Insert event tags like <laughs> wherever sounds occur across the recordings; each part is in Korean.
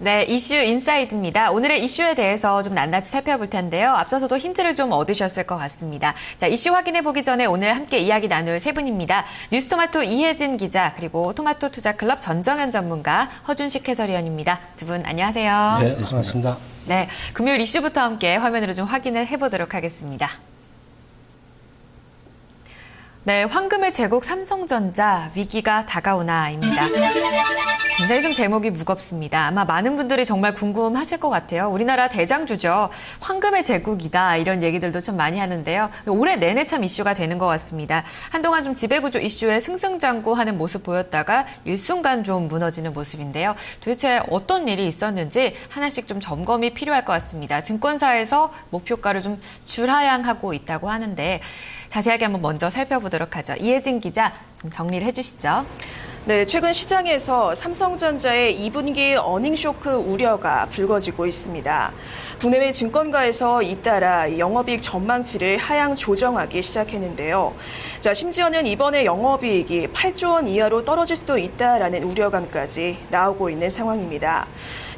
네, 이슈 인사이드입니다. 오늘의 이슈에 대해서 좀 낱낱이 살펴볼 텐데요. 앞서서도 힌트를 좀 얻으셨을 것 같습니다. 자, 이슈 확인해 보기 전에 오늘 함께 이야기 나눌 세 분입니다. 뉴스토마토 이혜진 기자, 그리고 토마토 투자클럽 전정현 전문가, 허준식 해설위원입니다. 두 분 안녕하세요. 네, 반갑습니다. 네, 금요일 이슈부터 함께 화면으로 좀 확인을 해보도록 하겠습니다. 네, 황금의 제국 삼성전자 위기가 다가오나입니다. 굉장히 좀 제목이 무겁습니다. 아마 많은 분들이 정말 궁금하실 것 같아요. 우리나라 대장주죠. 황금의 제국이다. 이런 얘기들도 참 많이 하는데요. 올해 내내 참 이슈가 되는 것 같습니다. 한동안 좀 지배구조 이슈에 승승장구하는 모습 보였다가 일순간 좀 무너지는 모습인데요. 도대체 어떤 일이 있었는지 하나씩 좀 점검이 필요할 것 같습니다. 증권사에서 목표가를 좀 줄하향하고 있다고 하는데 자세하게 한번 먼저 살펴보도록 하죠. 이혜진 기자 좀 정리를 해주시죠. 네, 최근 시장에서 삼성전자의 2분기 어닝 쇼크 우려가 불거지고 있습니다. 국내외 증권가에서 잇따라 영업이익 전망치를 하향 조정하기 시작했는데요. 자, 심지어는 이번에 영업이익이 8조 원 이하로 떨어질 수도 있다라는 우려감까지 나오고 있는 상황입니다.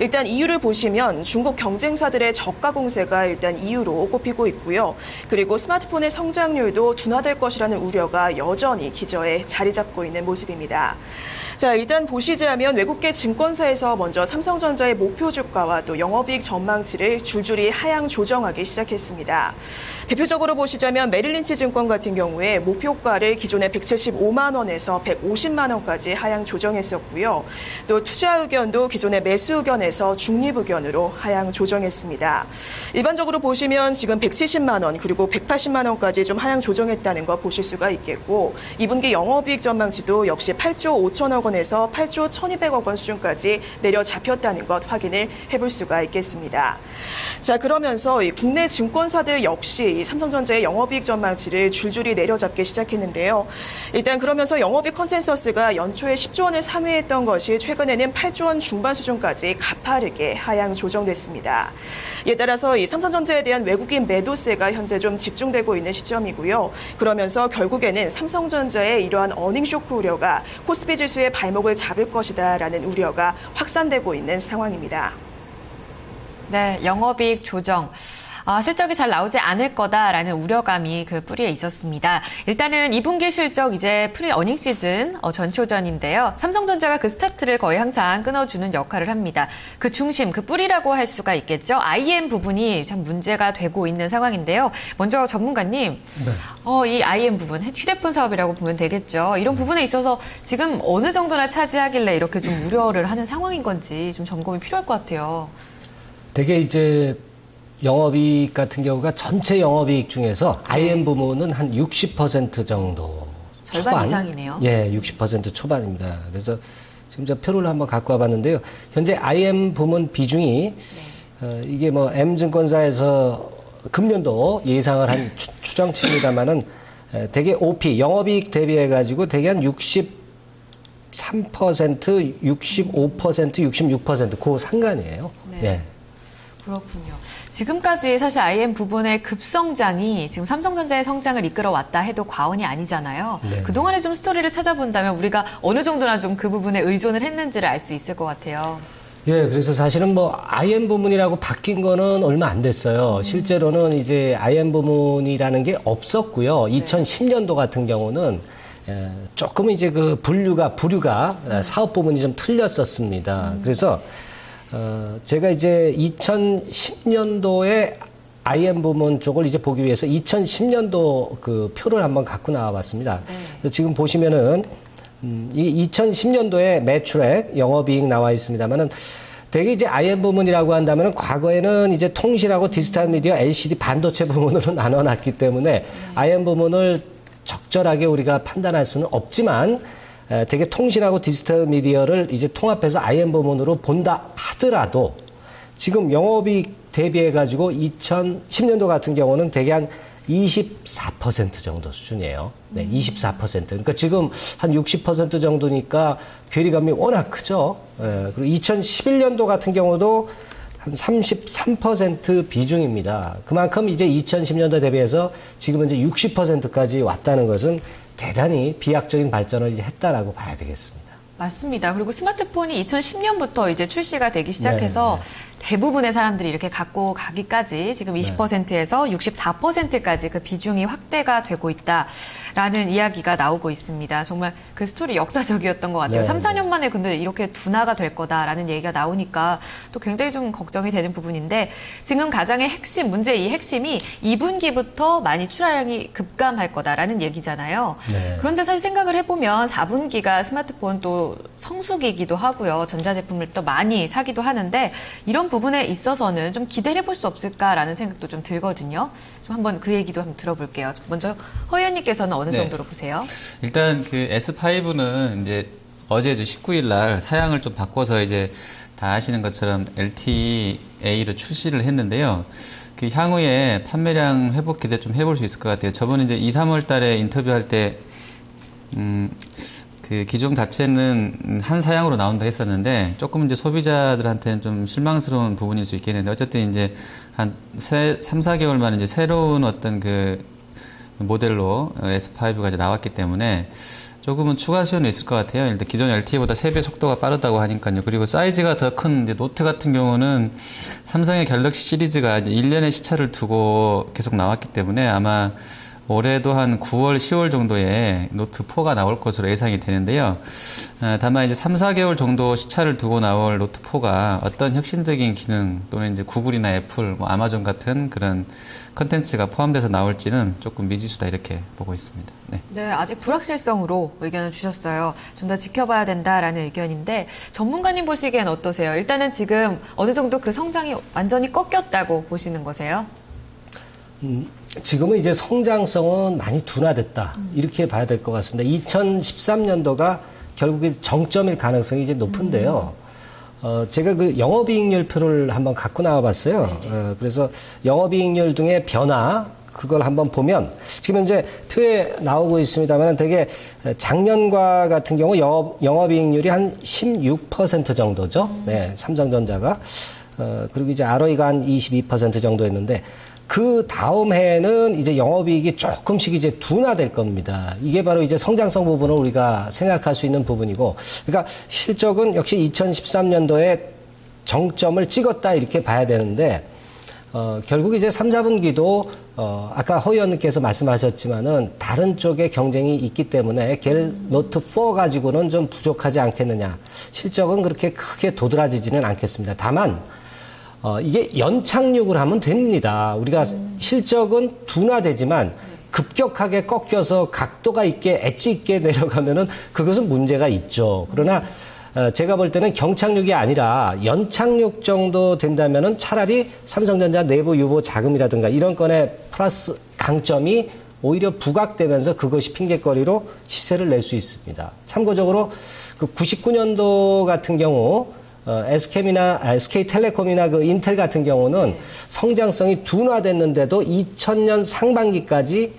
일단 이유를 보시면 중국 경쟁사들의 저가 공세가 일단 이유로 꼽히고 있고요. 그리고 스마트폰의 성장률도 둔화될 것이라는 우려가 여전히 기저에 자리 잡고 있는 모습입니다. 자, 일단 보시자면 외국계 증권사에서 먼저 삼성전자의 목표 주가와 또 영업이익 전망치를 줄줄이 하향 조정하기 시작했습니다. 대표적으로 보시자면 메릴린치 증권 같은 경우에 목표 가를 기존의 175만 원에서 150만 원까지 하향 조정했었고요. 또 투자 의견도 기존의 매수 의견에서 중립 의견으로 하향 조정했습니다. 일반적으로 보시면 지금 170만 원 그리고 180만 원까지 좀 하향 조정했다는 거 보실 수가 있겠고 2분기 영업이익 전망치도 역시 8조 5천억 원에서 8조 1,200억 원 수준까지 내려 잡혔다는 것 확인을 해볼 수가 있겠습니다. 자 그러면서 국내 증권사들 역시 삼성전자의 영업이익 전망치를 줄줄이 내려잡기 시작 했는데요. 일단 그러면서 영업이익 컨센서스가 연초에 10조 원을 상회했던 것이 최근에는 8조 원 중반 수준까지 가파르게 하향 조정됐습니다. 이에 따라서 이 삼성전자에 대한 외국인 매도세가 현재 좀 집중되고 있는 시점이고요. 그러면서 결국에는 삼성전자의 이러한 어닝 쇼크 우려가 코스피 지수의 발목을 잡을 것이다라는 우려가 확산되고 있는 상황입니다. 네, 영업이익 조정. 아, 실적이 잘 나오지 않을 거다라는 우려감이 그 뿌리에 있었습니다. 일단은 2분기 실적 이제 프리 어닝 시즌 어, 전초전인데요. 삼성전자가 그 스타트를 거의 항상 끊어주는 역할을 합니다. 그 중심, 그 뿌리라고 할 수가 있겠죠. IM 부분이 참 문제가 되고 있는 상황인데요. 먼저 전문가님, 네. 어, 이 IM 부분, 휴대폰 사업이라고 보면 되겠죠. 이런 부분에 있어서 지금 어느 정도나 차지하길래 이렇게 좀 우려를 하는 상황인 건지 좀 점검이 필요할 것 같아요. 되게 이제 영업이익 같은 경우가 전체 영업이익 중에서 IM 부문은 한 60% 정도 절반 초반? 이상이네요. 예, 60% 초반입니다. 그래서 지금 저 표를 한번 갖고 와봤는데요. 현재 IM 부문 비중이 네. 어, 이게 뭐 M증권사에서 금년도 예상을 한 추, 정치입니다만은 대개 OP 영업이익 대비해 가지고 대개 한 63%, 65%, 66%그 상관이에요. 네. 예. 그렇군요. 지금까지 사실 IM 부분의 급성장이 지금 삼성전자의 성장을 이끌어 왔다 해도 과언이 아니잖아요. 네. 그동안의 좀 스토리를 찾아본다면 우리가 어느 정도나 좀 그 부분에 의존을 했는지를 알 수 있을 것 같아요. 예, 그래서 사실은 뭐 IM 부문이라고 바뀐 거는 얼마 안 됐어요. 음. 실제로는 이제 IM 부문이라는 게 없었고요. 네. 2010년도 같은 경우는 조금 이제 그 분류가 부류가 음. 사업 부문이 좀 틀렸었습니다. 음. 그래서 어, 제가 이제 2010년도에 IM 부문 쪽을 이제 보기 위해서 2010년도 그 표를 한번 갖고 나와봤습니다. 네. 지금 보시면은 음, 이 2010년도에 매출액, 영업이익 나와 있습니다만은 되게 이제 IM 부문이라고 한다면 과거에는 이제 통신하고 디지털 미디어, LCD 반도체 부문으로 <laughs> 나눠놨기 때문에 음. IM 부문을 적절하게 우리가 판단할 수는 없지만 되게 통신하고 디지털 미디어를 이제 통합해서 IM 부문으로 본다 하더라도 지금 영업이익 대비해 가지고 2010년도 같은 경우는 대개 한 24% 정도 수준이에요. 네, 24%. 그러니까 지금 한 60% 정도니까 괴리감이 워낙 크죠. 예, 그리고 2011년도 같은 경우도 한 33% 비중입니다. 그만큼 이제 2010년도 대비해서 지금은 이제 60%까지 왔다는 것은 대단히 비약적인 발전을 이제 했다라고 봐야 되겠습니다. 맞습니다. 그리고 스마트폰이 2010년부터 이제 출시가 되기 시작해서 네, 네. 대부분의 사람들이 이렇게 갖고 가기까지 지금 20%에서 64%까지 그 비중이 확대가 되고 있다라는 이야기가 나오고 있습니다. 정말 그 스토리 역사적이었던 것 같아요. 네. 3, 4년 만에 근데 이렇게 둔화가 될 거다라는 얘기가 나오니까 또 굉장히 좀 걱정이 되는 부분인데 지금 가장의 핵심 문제 이 핵심이 2분기부터 많이 출하량이 급감할 거다라는 얘기잖아요. 네. 그런데 사실 생각을 해보면 4분기가 스마트폰 또 성수기이기도 하고요. 전자제품을 또 많이 사기도 하는데 이런 부분 에 있어서는 좀 기대를 해볼 수 없을까라는 생각도 좀 들거든요. 좀 한번 그 얘기도 한번 들어볼게요. 먼저 허 의원님께서는 어느 네. 정도로 보세요? 일단 그 S5는 이제 어제 19일 날 사양을 좀 바꿔서 이제 다 아시는 것처럼 LTA로 출시를 했는데요. 그 향후에 판매량 회복 기대 좀 해볼 수 있을 것 같아요. 저번에 이제 2, 3월 달에 인터뷰할 때, 음, 그 기종 자체는 한 사양으로 나온다 했었는데 조금 이제 소비자들한테는 좀 실망스러운 부분일 수 있겠는데 어쨌든 이제 한 세, 3, 4개월 만에 이제 새로운 어떤 그 모델로 S5가 이제 나왔기 때문에 조금은 추가 수요는 있을 것 같아요. 일단 기존 LTE보다 3배 속도가 빠르다고 하니까요. 그리고 사이즈가 더 큰 노트 같은 경우는 삼성의 갤럭시 시리즈가 이제 1년의 시차를 두고 계속 나왔기 때문에 아마 올해도 한 9월, 10월 정도에 노트 4가 나올 것으로 예상이 되는데요. 어, 다만 이제 3, 4개월 정도 시차를 두고 나올 노트 4가 어떤 혁신적인 기능 또는 이제 구글이나 애플, 뭐 아마존 같은 그런 컨텐츠가 포함돼서 나올지는 조금 미지수다 이렇게 보고 있습니다. 네. 네, 아직 불확실성으로 의견을 주셨어요. 좀 더 지켜봐야 된다라는 의견인데 전문가님 보시기엔 어떠세요? 일단은 지금 어느 정도 그 성장이 완전히 꺾였다고 보시는 거세요? 음, 지금은 이제 성장성은 많이 둔화됐다. 이렇게 봐야 될 것 같습니다. 2013년도가 결국에 정점일 가능성이 이제 높은데요. 어, 제가 그 영업이익률표를 한번 갖고 나와 봤어요. 네. 어, 그래서 영업이익률 등의 변화, 그걸 한번 보면 지금 현재 표에 나오고 있습니다만 되게 작년과 같은 경우 영업, 영업이익률이 한 16% 정도죠. 네, 삼성전자가. 어, 그리고 이제 ROE가 한 22% 정도였는데 그 다음 해에는 이제 영업이익이 조금씩 이제 둔화될 겁니다. 이게 바로 이제 성장성 부분을 우리가 생각할 수 있는 부분이고, 그러니까 실적은 역시 2013년도에 정점을 찍었다 이렇게 봐야 되는데, 어, 결국 이제 3, 4분기도 어, 아까 허 의원님께서 말씀하셨지만은 다른 쪽에 경쟁이 있기 때문에 갤 노트 4 가지고는 좀 부족하지 않겠느냐. 실적은 그렇게 크게 도드라지지는 않겠습니다. 다만 어, 이게 연착륙을 하면 됩니다. 우리가 음. 실적은 둔화되지만 급격하게 꺾여서 각도가 있게 엣지 있게 <laughs> 내려가면은 그것은 문제가 있죠. 그러나 어, 제가 볼 때는 경착륙이 아니라 연착륙 정도 된다면은 차라리 삼성전자 내부 유보 자금이라든가 이런 건에 플러스 강점이 오히려 부각되면서 그것이 핑계거리로 시세를 낼 수 있습니다. 참고적으로 그 99년도 같은 경우 어, SK이나 아, SK텔레콤이나 그 인텔 같은 경우는 네. 성장성이 둔화됐는데도 2000년 상반기까지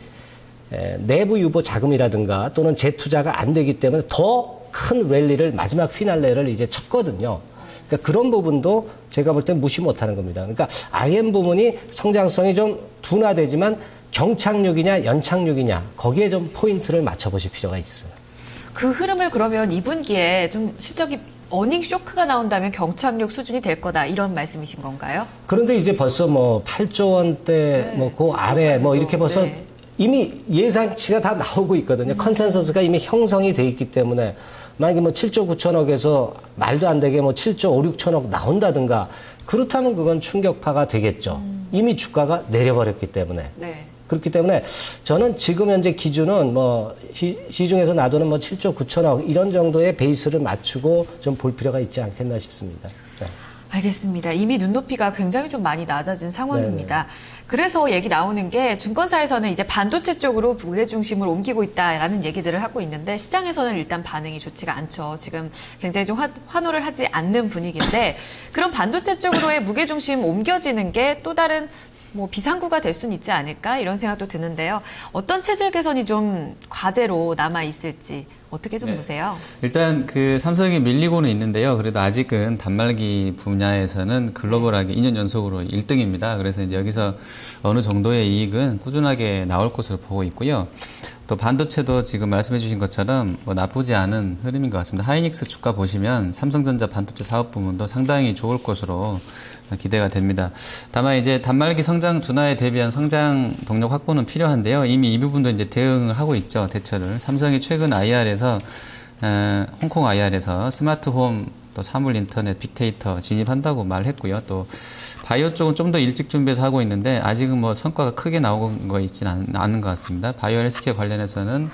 에, 내부 유보 자금이라든가 또는 재투자가 안 되기 때문에 더 큰 랠리를 마지막 휘날레를 이제 쳤거든요. 그러니까 그런 부분도 제가 볼때 무시 못하는 겁니다. 그러니까 IM 부분이 성장성이 좀 둔화되지만 경착륙이냐 연착륙이냐 거기에 좀 포인트를 맞춰보실 필요가 있어요. 그 흐름을 그러면 2분기에 좀 실적이 어닝 쇼크가 나온다면 경착륙 수준이 될 거다 이런 말씀이신 건가요? 그런데 이제 벌써 뭐 8조 원대 네, 뭐그 아래 뭐 이렇게 벌써 네. 이미 예상치가 다 나오고 있거든요. 음. 컨센서스가 이미 형성이 돼 있기 때문에 만약에 뭐 7조 9천억에서 말도 안 되게 뭐 7조 5, 6천억 나온다든가 그렇다면 그건 충격파가 되겠죠. 음. 이미 주가가 내려버렸기 때문에. 네. 그렇기 때문에 저는 지금 현재 기준은 뭐 시, 시중에서 놔두는 뭐 7조 9천억 이런 정도의 베이스를 맞추고 좀 볼 필요가 있지 않겠나 싶습니다. 네. 알겠습니다. 이미 눈높이가 굉장히 좀 많이 낮아진 상황입니다. 네네. 그래서 얘기 나오는 게 증권사에서는 이제 반도체 쪽으로 무게 중심을 옮기고 있다라는 얘기들을 하고 있는데 시장에서는 일단 반응이 좋지가 않죠. 지금 굉장히 좀 환 호를 하지 않는 분위기인데 그런 반도체 쪽으로의 무게 중심 옮겨지는 게 또 다른 뭐 비상구가 될 수는 있지 않을까 이런 생각도 드는데요. 어떤 체질 개선이 좀 과제로 남아 있을지 어떻게 좀 네. 보세요? 일단 그 삼성이 밀리고는 있는데요. 그래도 아직은 단말기 분야에서는 글로벌하게 2년 연속으로 1등입니다. 그래서 이제 여기서 어느 정도의 이익은 꾸준하게 나올 것으로 보고 있고요. 또 반도체도 지금 말씀해 주신 것처럼 뭐 나쁘지 않은 흐름인 것 같습니다. 하이닉스 주가 보시면 삼성전자 반도체 사업 부문도 상당히 좋을 것으로 기대가 됩니다. 다만 이제 단말기 성장 둔화에 대비한 성장 동력 확보는 필요한데요. 이미 이 부분도 이제 대응을 하고 있죠. 대처를. 삼성이 최근 IR에서 에, 홍콩 IR에서 스마트홈 또 사물 인터넷, 빅데이터 진입한다고 말했고요. 또 바이오 쪽은 좀 더 일찍 준비해서 하고 있는데 아직은 뭐 성과가 크게 나온 거 있지는 않은 것 같습니다. 바이오 헬스케어 관련해서는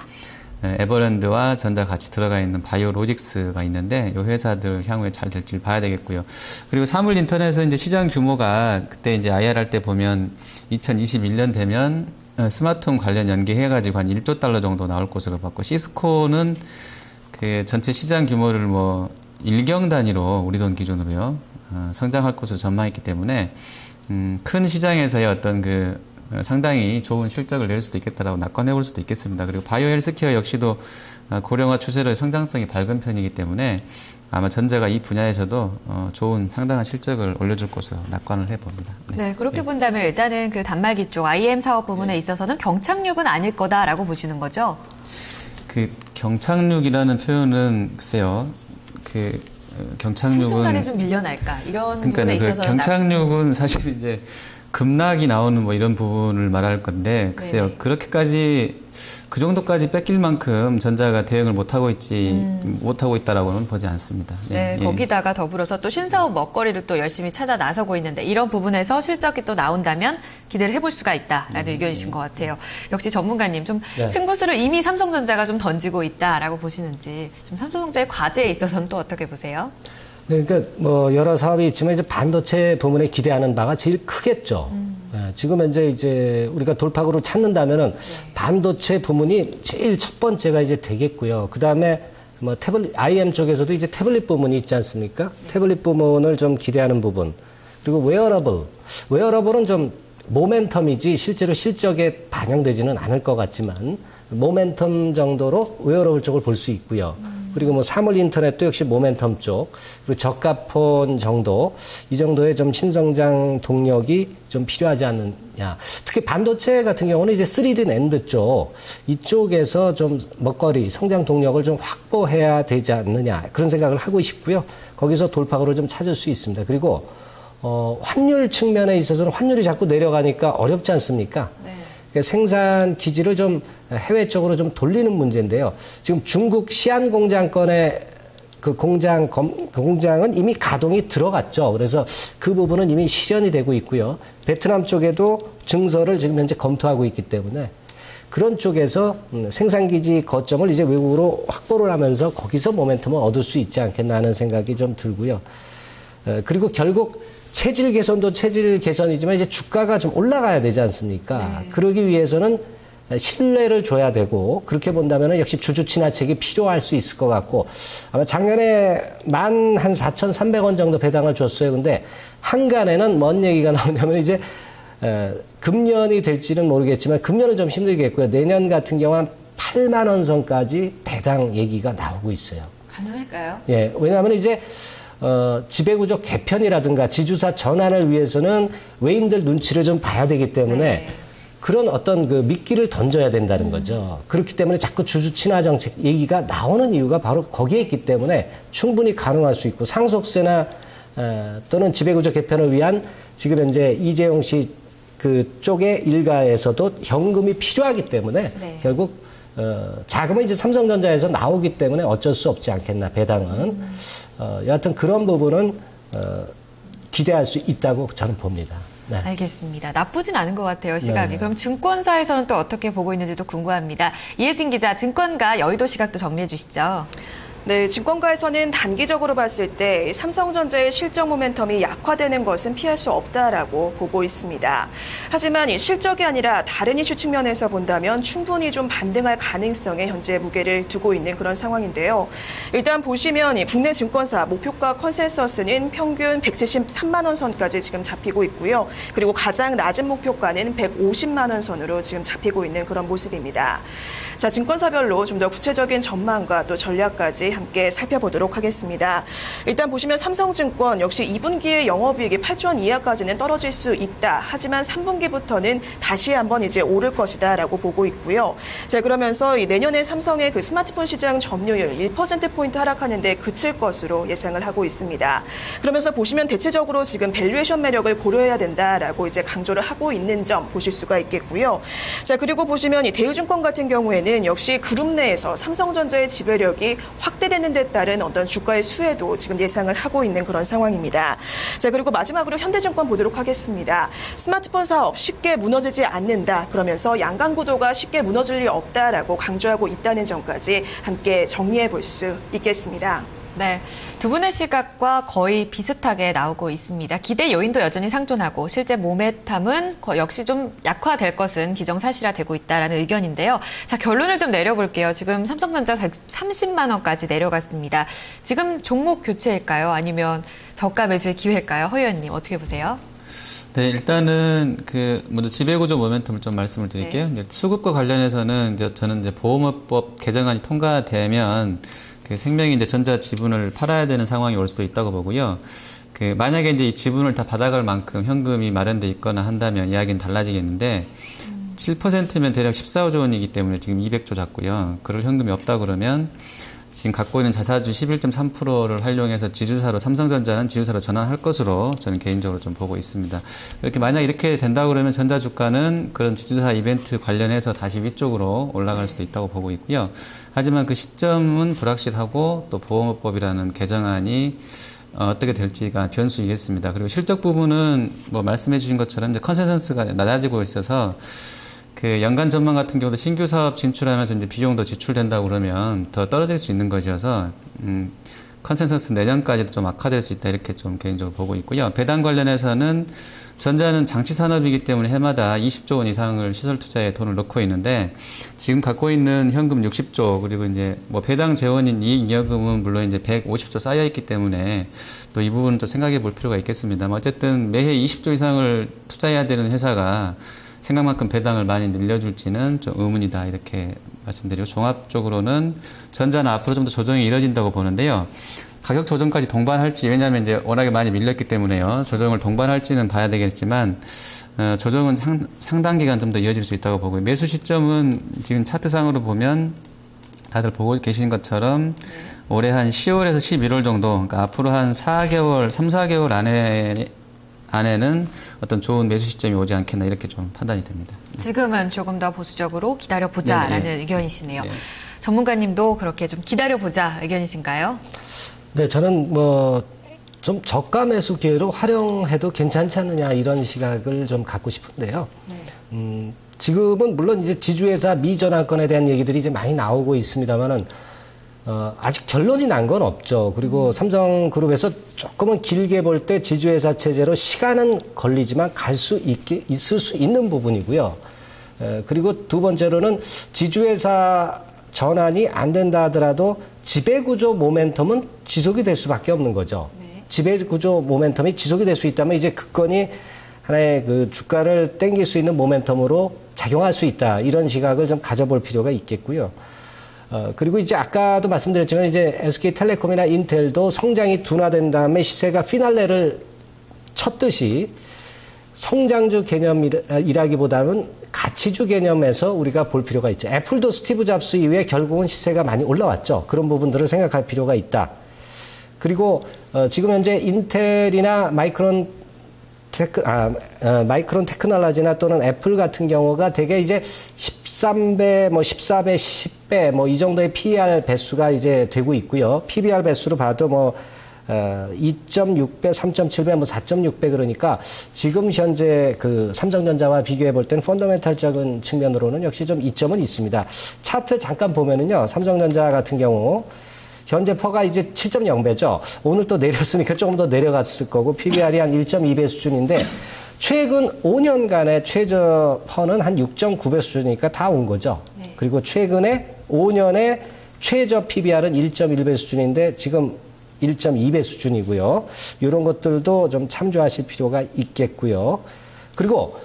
에버랜드와 전자 같이 들어가 있는 바이오 로직스가 있는데 이 회사들 향후에 잘 될지 봐야 되겠고요. 그리고 사물 인터넷은 이제 시장 규모가 그때 이제 IR 할 때 보면 2021년 되면 스마트홈 관련 연계해가지고 한 1조 달러 정도 나올 것으로 봤고 시스코는 그 전체 시장 규모를 뭐 일경 단위로 우리 돈 기준으로요 어, 성장할 것으로 전망했기 때문에 음, 큰 시장에서의 어떤 그 어, 상당히 좋은 실적을 낼 수도 있겠다라고 낙관해 볼 수도 있겠습니다. 그리고 바이오 헬스케어 역시도 어, 고령화 추세로 성장성이 밝은 편이기 때문에 아마 전자가 이 분야에서도 어, 좋은 상당한 실적을 올려줄 것으로 낙관을 해봅니다. 네, 네 그렇게 네. 본다면 일단은 그 단말기 쪽 IM 사업 부분에 네. 있어서는 경착륙은 아닐 거다라고 보시는 거죠? 그 경착륙이라는 표현은 글쎄요, 그 경착륙은 순간에 좀 밀려날까? 이런 그러니까 부분에 그 경착륙은 사실 이제 급락이 나오는 뭐 이런 부분을 말할 건데 글쎄요 네. 그렇게까지 그 정도까지 뺏길 만큼 전자가 대응을 못 하고 있지 음. 못 하고 있다라고는 보지 않습니다. 네, 네 예. 거기다가 더불어서 또 신사업 먹거리를 또 열심히 찾아 나서고 있는데 이런 부분에서 실적이 또 나온다면 기대를 해볼 수가 있다라는 음. 의견이신 것 같아요. 역시 전문가님 좀 네. 승부수를 이미 삼성전자가 좀 던지고 있다라고 보시는지 좀 삼성전자의 과제에 있어서는 또 어떻게 보세요? 네, 그러니까 뭐 여러 사업이 있지만 이제 반도체 부문에 기대하는 바가 제일 크겠죠. 음. 네, 지금 현재 이제 우리가 돌파구를 찾는다면은 네. 반도체 부문이 제일 첫 번째가 이제 되겠고요. 그 다음에 뭐 태블릿 IM 쪽에서도 이제 태블릿 부문이 있지 않습니까? 네. 태블릿 부문을 좀 기대하는 부분. 그리고 웨어러블. 웨어러블은 좀 모멘텀이지 실제로 실적에 반영되지는 않을 것 같지만 모멘텀 정도로 웨어러블 쪽을 볼 수 있고요. 음. 그리고 뭐 사물 인터넷도 역시 모멘텀 쪽 그리고 저가폰 정도 이 정도의 좀 신성장 동력이 좀 필요하지 않느냐. 특히 반도체 같은 경우는 이제 3D 낸드 쪽 이쪽에서 좀 먹거리 성장 동력을 좀 확보해야 되지 않느냐 그런 생각을 하고 싶고요. 거기서 돌파구를 좀 찾을 수 있습니다. 그리고 어, 환율 측면에 있어서는 환율이 자꾸 내려가니까 어렵지 않습니까? 네. 그러니까 생산 기지를 좀 해외 쪽으로 좀 돌리는 문제인데요. 지금 중국 시안 공장 건에 그 공장 검, 그 공장은 이미 가동이 들어갔죠. 그래서 그 부분은 이미 실현이 되고 있고요. 베트남 쪽에도 증서를 지금 현재 검토하고 있기 때문에 그런 쪽에서 음, 생산기지 거점을 이제 외국으로 확보를 하면서 거기서 모멘텀을 얻을 수 있지 않겠나 하는 생각이 좀 들고요. 그리고 결국 체질 개선도 체질 개선이지만 이제 주가가 좀 올라가야 되지 않습니까? 네. 그러기 위해서는 신뢰를 줘야 되고 그렇게 본다면 역시 주주 친화책이 필요할 수 있을 것 같고 아마 작년에 만한 4,300원 정도 배당을 줬어요. 근데 한간에는 뭔 얘기가 나오냐면 이제 에, 금년이 될지는 모르겠지만 금년은 좀 힘들겠고요. 내년 같은 경우 한 8만 원 선까지 배당 얘기가 나오고 있어요. 가능할까요? 예, 왜냐하면 이제 어, 지배구조 개편이라든가 지주사 전환을 위해서는 외인들 눈치를 좀 봐야 되기 때문에 네. 그런 어떤 그 미끼를 던져야 된다는 거죠. 그렇기 때문에 자꾸 주주 친화 정책 얘기가 나오는 이유가 바로 거기에 있기 때문에 충분히 가능할 수 있고 상속세나 어, 또는 지배구조 개편을 위한 지금 현재 이재용 씨 그 쪽의 일가에서도 현금이 필요하기 때문에 네. 결국 어, 자금은 이제 삼성전자에서 나오기 때문에 어쩔 수 없지 않겠나 배당은 음. 어, 여하튼 그런 부분은 어, 기대할 수 있다고 저는 봅니다. 네. 알겠습니다. 나쁘진 않은 것 같아요, 시각이. 네. 그럼 증권사에서는 또 어떻게 보고 있는지도 궁금합니다. 이혜진 기자, 증권가 여의도 시각도 정리해 주시죠. 네, 증권가에서는 단기적으로 봤을 때 삼성전자의 실적 모멘텀이 약화되는 것은 피할 수 없다라고 보고 있습니다. 하지만 실적이 아니라 다른 이슈 측면에서 본다면 충분히 좀 반등할 가능성에 현재 무게를 두고 있는 그런 상황인데요. 일단 보시면 국내 증권사 목표가 컨센서스는 평균 173만 원 선까지 지금 잡히고 있고요. 그리고 가장 낮은 목표가는 150만 원 선으로 지금 잡히고 있는 그런 모습입니다. 자, 증권사별로 좀 더 구체적인 전망과 또 전략까지 함께 살펴보도록 하겠습니다. 일단 보시면 삼성증권 역시 2분기의 영업이익이 8조 원 이하까지는 떨어질 수 있다. 하지만 3분기부터는 다시 한번 이제 오를 것이다라고 보고 있고요. 자, 그러면서 이 내년에 삼성의 그 스마트폰 시장 점유율 1%포인트 하락하는데 그칠 것으로 예상을 하고 있습니다. 그러면서 보시면 대체적으로 지금 밸류에이션 매력을 고려해야 된다라고 이제 강조를 하고 있는 점 보실 수가 있겠고요. 자, 그리고 보시면 이 대우증권 같은 경우에는 역시 그룹 내에서 삼성전자의 지배력이 확대되는 데 따른 어떤 주가의 수혜도 지금 예상을 하고 있는 그런 상황입니다. 자, 그리고 마지막으로 현대증권 보도록 하겠습니다. 스마트폰 사업 쉽게 무너지지 않는다. 그러면서 양강 구도가 쉽게 무너질 리 없다라고 강조하고 있다는 점까지 함께 정리해 볼 수 있겠습니다. 네, 두 분의 시각과 거의 비슷하게 나오고 있습니다. 기대 요인도 여전히 상존하고 실제 모메탐은 역시 좀 약화될 것은 기정사실화되고 있다라는 의견인데요. 자, 결론을 좀 내려볼게요. 지금 삼성전자 130만 원까지 내려갔습니다. 지금 종목 교체일까요? 아니면 저가 매수의 기회일까요? 허 의원님 어떻게 보세요? 네, 일단은 그 먼저 지배구조 모멘텀을 좀 말씀을 드릴게요. 네. 수급과 관련해서는 이제 저는 이제 보험업법 개정안이 통과되면 그 생명이 이제 전자 지분을 팔아야 되는 상황이 올 수도 있다고 보고요. 그 만약에 이제 이 지분을 다 받아갈 만큼 현금이 마련돼 있거나 한다면 이야기는 달라지겠는데 음. 7%면 대략 14조 원이기 때문에 지금 200조 잡고요. 그럴 현금이 없다 그러면 지금 갖고 있는 자사주 11.3%를 활용해서 지주사로 삼성전자는 지주사로 전환할 것으로 저는 개인적으로 좀 보고 있습니다. 이렇게 만약 이렇게 된다 그러면 전자 주가는 그런 지주사 이벤트 관련해서 다시 위쪽으로 올라갈 수도 있다고 보고 있고요. 하지만 그 시점은 불확실하고 또 보험업법이라는 개정안이 어떻게 될지가 변수이겠습니다. 그리고 실적 부분은 뭐 말씀해 주신 것처럼 이제 컨센서스가 낮아지고 있어서 그 연간 전망 같은 경우도 신규 사업 진출하면서 이제 비용도 지출된다고 그러면 더 떨어질 수 있는 것이어서 음, 컨센서스 내년까지도 좀 악화될 수 있다 이렇게 좀 개인적으로 보고 있고요. 배당 관련해서는 전자는 장치 산업이기 때문에 해마다 20조 원 이상을 시설 투자에 돈을 넣고 있는데 지금 갖고 있는 현금 60조 그리고 이제 뭐 배당 재원인 이익 잉여금은 물론 이제 150조 쌓여 있기 때문에 또 이 부분은 좀 생각해 볼 필요가 있겠습니다. 어쨌든 매해 20조 이상을 투자해야 되는 회사가 생각만큼 배당을 많이 늘려줄지는 좀 의문이다 이렇게 말씀드리고 종합적으로는 전자는 앞으로 좀 더 조정이 이뤄진다고 보는데요. 가격 조정까지 동반할지 왜냐하면 이제 워낙에 많이 밀렸기 때문에요. 조정을 동반할지는 봐야 되겠지만 어, 조정은 상, 상당 기간 좀 더 이어질 수 있다고 보고 매수 시점은 지금 차트상으로 보면 다들 보고 계신 것처럼 올해 한 10월에서 11월 정도 그러니까 앞으로 한 4개월, 3, 4개월 안에 안에는 어떤 좋은 매수 시점이 오지 않겠나 이렇게 좀 판단이 됩니다. 지금은 조금 더 보수적으로 기다려보자라는 네, 네. 의견이시네요. 네. 전문가님도 그렇게 좀 기다려보자 의견이신가요? 네, 저는 뭐 좀 저가 매수 기회로 활용해도 괜찮지 않느냐 이런 시각을 좀 갖고 싶은데요. 네. 음, 지금은 물론 이제 지주회사 미전환권에 대한 얘기들이 이제 많이 나오고 있습니다만은 어, 아직 결론이 난 건 없죠. 그리고 음. 삼성그룹에서 조금은 길게 볼 때 지주회사 체제로 시간은 걸리지만 갈 수 있게 있을 수 있는 부분이고요. 에, 그리고 두 번째로는 지주회사 전환이 안 된다 하더라도 지배구조 모멘텀은 지속이 될 수밖에 없는 거죠. 네. 지배구조 모멘텀이 지속이 될 수 있다면 이제 그 건이 하나의 그 주가를 땡길 수 있는 모멘텀으로 작용할 수 있다. 이런 시각을 좀 가져볼 필요가 있겠고요. 어, 그리고 이제 아까도 말씀드렸지만 이제 SK텔레콤이나 인텔도 성장이 둔화된 다음에 시세가 피날레를 쳤듯이 성장주 개념이라기보다는 가치주 개념에서 우리가 볼 필요가 있죠. 애플도 스티브 잡스 이후에 결국은 시세가 많이 올라왔죠. 그런 부분들을 생각할 필요가 있다. 그리고 어, 지금 현재 인텔이나 마이크론 테크, 아, 어, 마이크론 테크놀로지나 또는 애플 같은 경우가 대개 이제 13배, 뭐 14배, 10배, 뭐 이 정도의 PER 배수가 이제 되고 있고요. PBR 배수로 봐도 뭐, 어, 2.6배, 3.7배, 뭐 4.6배 그러니까 지금 현재 그 삼성전자와 비교해 볼 때는 펀더멘탈적인 측면으로는 역시 좀 이점은 있습니다. 차트 잠깐 보면은요, 삼성전자 같은 경우 현재 퍼가 이제 7.0배죠. 오늘 또 내렸으니까 조금 더 내려갔을 거고 PBR이 한 1.2배 수준인데 최근 5년간의 최저 퍼는 한 6.9배 수준이니까 다 온 거죠. 네. 그리고 최근에 5년의 최저 PBR은 1.1배 수준인데 지금 1.2배 수준이고요. 이런 것들도 좀 참조하실 필요가 있겠고요. 그리고 어,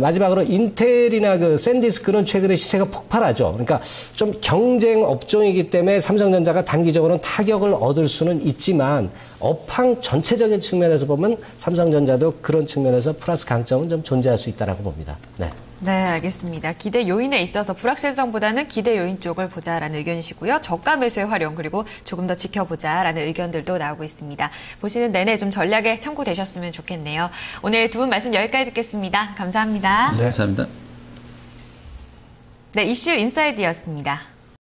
마지막으로 인텔이나 그 샌디스크는 최근에 시세가 폭발하죠. 그러니까 좀 경쟁 업종이기 때문에 삼성전자가 단기적으로는 타격을 얻을 수는 있지만 업황 전체적인 측면에서 보면 삼성전자도 그런 측면에서 플러스 강점은 좀 존재할 수 있다라고 봅니다. 네. 네, 알겠습니다. 기대 요인에 있어서 불확실성보다는 기대 요인 쪽을 보자라는 의견이시고요. 저가 매수의 활용 그리고 조금 더 지켜보자라는 의견들도 나오고 있습니다. 보시는 내내 좀 전략에 참고되셨으면 좋겠네요. 오늘 두 분 말씀 여기까지 듣겠습니다. 감사합니다. 감사합니다. 네, 이슈 인사이드였습니다.